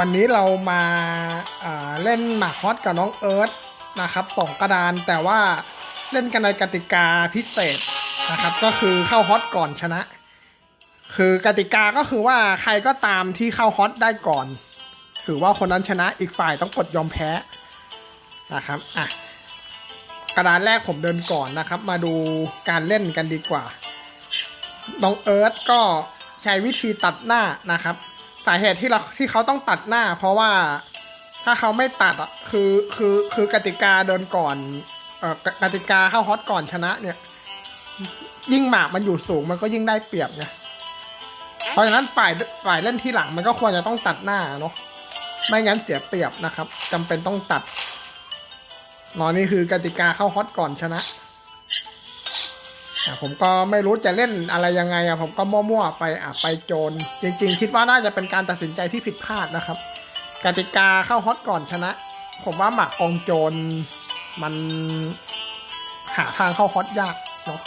วันนี้เรามาาเล่นหมากฮอตกับน้องเอิร์ธนะครับสองกระดานแต่ว่าเล่นกันในกติกาพิเศษนะครับ ก็คือเข้าฮอตก่อนชนะ คือกติกาก็คือว่าใครก็ตามที่เข้าฮอตได้ก่อน ถือว่าคนนั้นชนะอีกฝ่ายต้องกดยอมแพ้นะครับอะกระดานแรกผมเดินก่อนนะครับ มาดูการเล่นกันดีกว่าน้องเอิร์ธก็ใช้วิธีตัดหน้านะครับ สาเหตุที่เราที่เขาต้องตัดหน้า เพราะว่าถ้าเขาไม่ตัดอะคือคือคือกติกาเดินก่อนเอ่อกติกาเข้าฮอตก่อนชนะเนี่ย ยิ่งหมากมันอยู่สูงมันก็ยิ่งได้เปรียบไงเพราะฉะนั้นฝ่ายฝ่ายเล่นที่หลังมันก็ควรจะต้องตัดหน้าเนาะไม่งั้นเสียเปรียบนะครับจำเป็นต้องตัดนอนี่คือกติกาเข้าฮอตก่อนชนะ ผมก็ไม่รู้จะเล่นอะไรยังไงอะผมก็มั่วๆไปอะไปโจรจริง ๆ คิดว่าน่าจะเป็นการตัดสินใจที่ผิดพลาดนะครับ กติกาเข้าฮอตก่อนชนะ ผมว่าหมักกองโจรมันหาทางเข้าฮอตยากเนาะ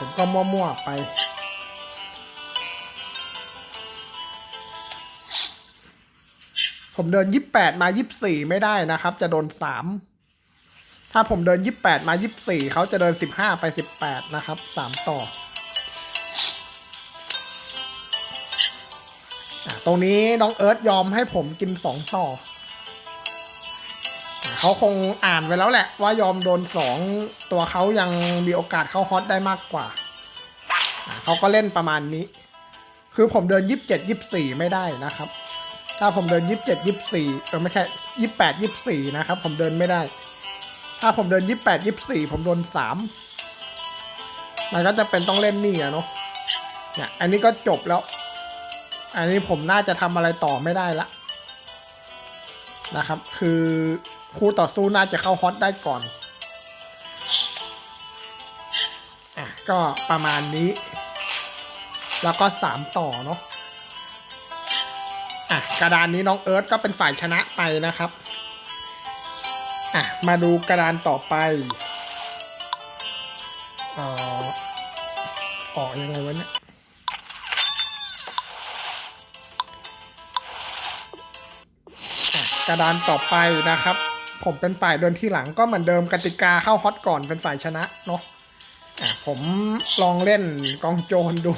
ผมก็มั่วๆไปผมเดินยี่แปดมายี่สี่ไม่ได้นะครับ จะโดนสาม ถ้าผมเดินยี่แปดมายี่สี่เขาจะเดินสิบห้าไปสิบแปดนะครับสามต่ออตรงนี้น้องเอิร์ธยอมให้ผมกินสองต่อ เขาคงอ่านไว้แล้วแหละว่ายอมโดนสองตัวเขายังมีโอกาสเข้าฮอตได้มากกว่า เขาก็เล่นประมาณนี้ คือผมเดินยี่สิบเจ็ดยี่สี่ไม่ได้นะครับ ถ้าผมเดินยี่สิบเจ็ดยี่สี่เออไม่ใช่ยี่แปดยี่สี่นะครับ ผมเดินไม่ได้ ถ้าผมเดินยี่แปดยี่สี่ผมโดนสามมันก็จะเป็นต้องเล่นนี่อะเนาะเนี่ย อันนี้ก็จบแล้ว อันนี้ผมน่าจะทำอะไรต่อไม่ได้ละนะครับ คือคู่ต่อสู้น่าจะเข้าฮอตได้ก่อนอะก็ประมาณนี้ แล้วก็สามต่อเนาะอะกระดานนี้น้องเอิร์ธก็เป็นฝ่ายชนะไปนะครับ อะ มาดูกระดานต่อไปเอ่อออกยังไงวะเนี่ย กระดานต่อไปนะครับ ผมเป็นฝ่ายเดินที่หลังก็เหมือนเดิมกติกาเข้าฮอตก่อนเป็นฝ่ายชนะเนาะอะผมลองเล่นกองโจรดู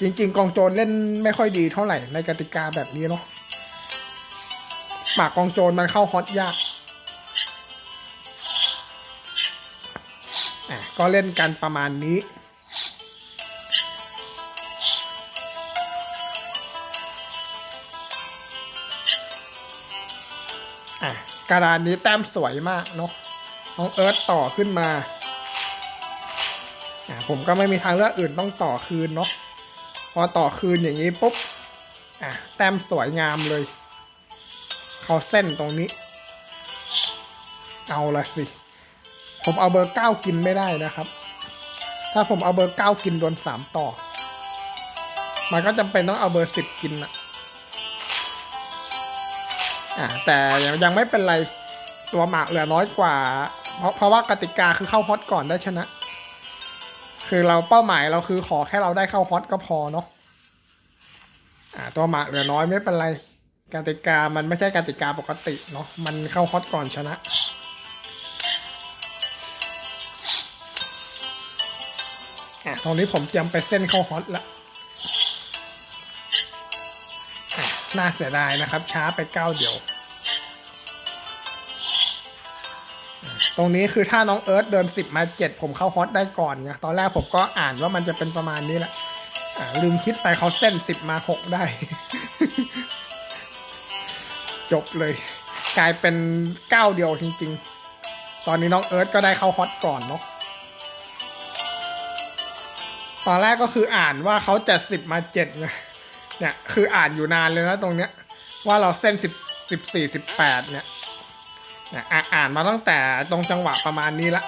จริง ๆ กองโจรเล่นไม่ค่อยดีเท่าไหร่ในกติกาแบบนี้เนาะหมากกองโจรมันเข้าฮอตยาก อะก็เล่นกันประมาณนี้ อะกระดานนี้แต้มสวยมากเนาะน้องเอิร์ธต่อขึ้นมา อะผมก็ไม่มีทางเลือกอื่นต้องต่อคืนเนาะพอต่อคืนอย่างนี้ปุ๊บ อะแต้มสวยงามเลย เขาเส้นตรงนี้ เอาละสิ ผมเอาเบอร์เก้ากินไม่ได้นะครับ ถ้าผมเอาเบอร์เก้ากินโดนสามต่อ มันก็จำเป็นต้องเอาเบอร์สิบกินอะอะแต่ยังไม่เป็นไรตัวหมากเหลือน้อยกว่า เพราะเพราะว่ากติกาคือเข้าฮอตก่อนได้ชนะ คือเราเป้าหมายเราคือขอแค่เราได้เข้าฮอตก็พอเนาะอ่าตัวหมากเหลือน้อยไม่เป็นไรกติกามันไม่ใช่กติกาปกติเนาะมันเข้าฮอตก่อนชนะ อะตรงนี้ผมเตรียมไปเส้นเข้าฮอตละน่าเสียดายนะครับ ช้าไปเก้าเดียว ตรงนี้คือถ้าน้องเอิร์ธเดินสิบมาเจ็ดผมเข้าฮอตได้ก่อนไงตอนแรกผมก็อ่านว่ามันจะเป็นประมาณนี้แหละลืมคิดไปเขาเส้นสิบมาหกได้ จบเลย กลายเป็นเก้าเดียวจริง ๆ ตอนนี้น้องเอิร์ธก็ได้เข้าฮอตก่อนเนาะ ตอนแรกก็คืออ่านว่าเขาจะสิบมาเจ็ดเนี่ยคืออ่านอยู่นานเลยนะตรงเนี้ย ว่าเราเส้นสิบสิบสี่สิบแปดเนี่ยเนี่ยอ่านมาตั้งแต่ตรงจังหวะประมาณนี้ละ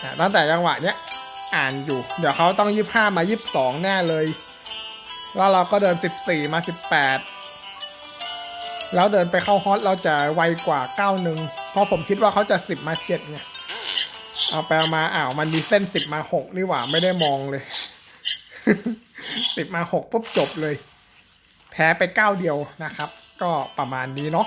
เนี่ยตั้งแต่จังหวะเนี้ยอ่านอยู่ เดี๋ยวเขาต้องยี่ห้ามายี่สองแน่เลย แล้วเราก็เดินสิบสี่มาสิบแปดแล้วเดินไปเข้าฮอตเราจะไวกว่าเก้าหนึ่งเพราะผมคิดว่าเขาจะสิบมาเจ็ดไง เอาไปเอามาอ้าวมันมีเส้นสิบมาหกนี่หว่าไม่ได้มองเลยสิบมาหกปุ๊บจบเลย แพ้ไปเก้าเดียวนะครับ ก็ประมาณนี้เนาะ